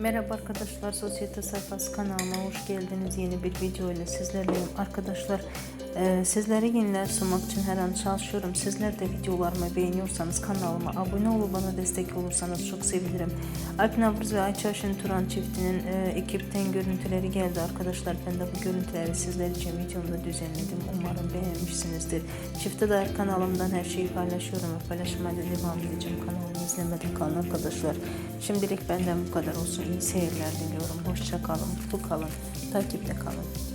Merhaba arkadaşlar, Sosyete Sayfası kanalıma hoş geldiniz. Yeni bir video ile sizlerleyim. Arkadaşlar, e, sizlere yeniler sunmak için her an çalışıyorum. Sizler de videolarımı beğeniyorsanız kanalıma abone olup bana destek olursanız çok sevinirim. Alp Navruz ve Ayça Şen Turan çiftinin e, ekipten görüntüleri geldi arkadaşlar. Ben de bu görüntüleri sizler için videomda düzenledim. Umarım beğenmişsinizdir. Çifte dair kanalımdan her şeyi paylaşıyorum ve paylaşmaya devam edeceğim. Kanalımı izlemeden kalın arkadaşlar. Şimdilik benden bu kadar olsun. İyi seyirler diliyorum. Hoşça kalın, mutlu kalın, takipte kalın.